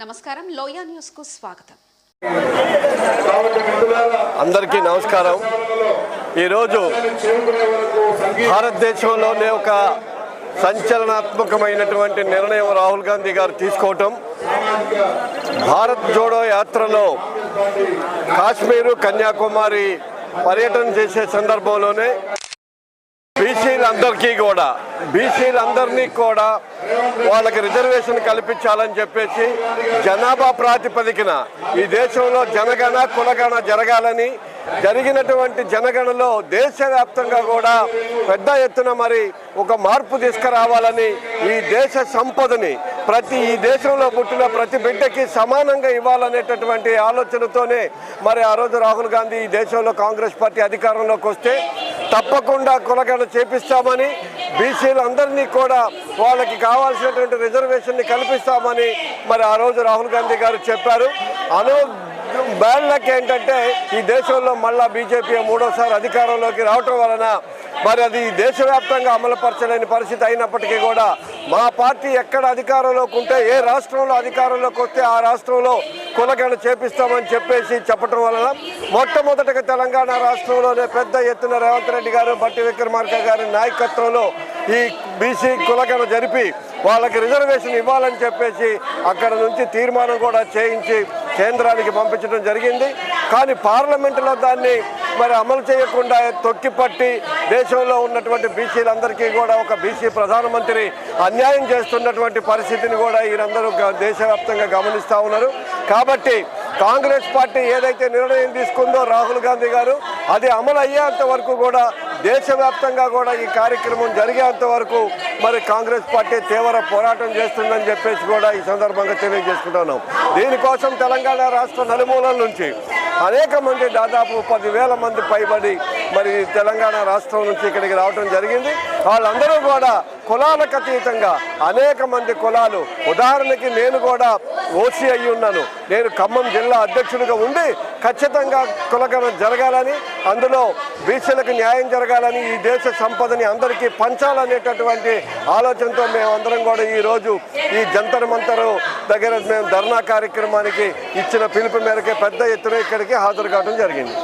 నమస్కారం. లోయా న్యూస్కు స్వాగతం. అందరికీ నమస్కారం. ఈరోజు భారతదేశంలోనే ఒక సంచలనాత్మకమైనటువంటి నిర్ణయం రాహుల్ గాంధీ గారు తీసుకోవటం. భారత్ జోడో యాత్రలో కాశ్మీరు కన్యాకుమారి పర్యటన చేసే సందర్భంలోనే బీసీలందరికీ కూడా బీసీలందరినీ కూడా వాళ్ళకి రిజర్వేషన్ కల్పించాలని చెప్పేసి జనాభా ప్రాతిపదికన ఈ దేశంలో జనగణ కులగణ జరగాలని జరిగినటువంటి జనగణలో దేశవ్యాప్తంగా కూడా పెద్ద ఎత్తున మరి ఒక మార్పు తీసుకురావాలని ఈ దేశ సంపదని ప్రతి ఈ దేశంలో పుట్టిన ప్రతి బిడ్డకి సమానంగా ఇవ్వాలనేటటువంటి ఆలోచనతోనే మరి ఆ రోజు రాహుల్ గాంధీ ఈ దేశంలో కాంగ్రెస్ పార్టీ అధికారంలోకి వస్తే తప్పకుండా కులగణ చేపిస్తామని బీసీలందరినీ కూడా వాళ్ళకి కావాల్సినటువంటి రిజర్వేషన్ని కల్పిస్తామని మరి ఆ రోజు రాహుల్ గాంధీ గారు చెప్పారు. అనో బ్యాడ్లక్ ఏంటంటే ఈ దేశంలో మళ్ళా బీజేపీ మూడోసారి అధికారంలోకి రావటం వలన మరి అది దేశవ్యాప్తంగా అమలుపరచలేని పరిస్థితి అయినప్పటికీ కూడా మా పార్టీ ఎక్కడ అధికారంలోకి ఉంటే ఏ రాష్ట్రంలో అధికారంలోకి వస్తే ఆ రాష్ట్రంలో కులగణ చేపిస్తామని చెప్పేసి చెప్పటం వలన మొట్టమొదటిగా తెలంగాణ రాష్ట్రంలోనే పెద్ద ఎత్తున రేవంత్ రెడ్డి గారు బట్టి విక్రమార్క గారి నాయకత్వంలో ఈ బీసీ కులగణ జరిపి వాళ్ళకి రిజర్వేషన్ ఇవ్వాలని చెప్పేసి అక్కడ నుంచి తీర్మానం కూడా చేయించి కేంద్రానికి పంపించడం జరిగింది. కానీ పార్లమెంటులో దాన్ని మరి అమలు చేయకుండా తొక్కిపట్టి దేశంలో ఉన్నటువంటి బీసీలందరికీ కూడా ఒక బీసీ ప్రధానమంత్రి అన్యాయం చేస్తున్నటువంటి పరిస్థితిని కూడా వీరందరూ గ- దేశవ్యాప్తంగా గమనిస్తూ ఉన్నారు. కాబట్టి కాంగ్రెస్ పార్టీ ఏదైతే నిర్ణయం తీసుకుందో రాహుల్ గాంధీ గారు అది అమలు అయ్యేంత వరకు కూడా దేశవ్యాప్తంగా కూడా ఈ కార్యక్రమం జరిగేంత వరకు మరి కాంగ్రెస్ పార్టీ తీవ్ర పోరాటం చేస్తుందని చెప్పేసి కూడా ఈ సందర్భంగా తెలియజేసుకుంటున్నాం. దీనికోసం తెలంగాణ రాష్ట్ర నలుమూలల నుంచి అనేక మంది దాదాపు పదివేల మంది పైబడి మరి తెలంగాణ రాష్ట్రం నుంచి ఇక్కడికి రావడం జరిగింది. వాళ్ళందరూ కూడా కులాలకు అతీతంగా అనేక మంది కులాలు. ఉదాహరణకి నేను కూడా ఓసీ అయి ఉన్నాను. నేను ఖమ్మం జిల్లా అధ్యక్షుడిగా ఉండి ఖచ్చితంగా కులగణన జరగాలని అందులో బీసీలకు న్యాయం జరగాలని ఈ దేశ సంపదని అందరికీ పంచాలనేటటువంటి ఆలోచనతో మేము అందరం కూడా ఈరోజు ఈ జంతర్ మంతరు దగ్గర మేము ధర్నా కార్యక్రమానికి ఇచ్చిన పిలుపు మేరకే పెద్ద ఎత్తున ఇక్కడికి హాజరు కావడం జరిగింది.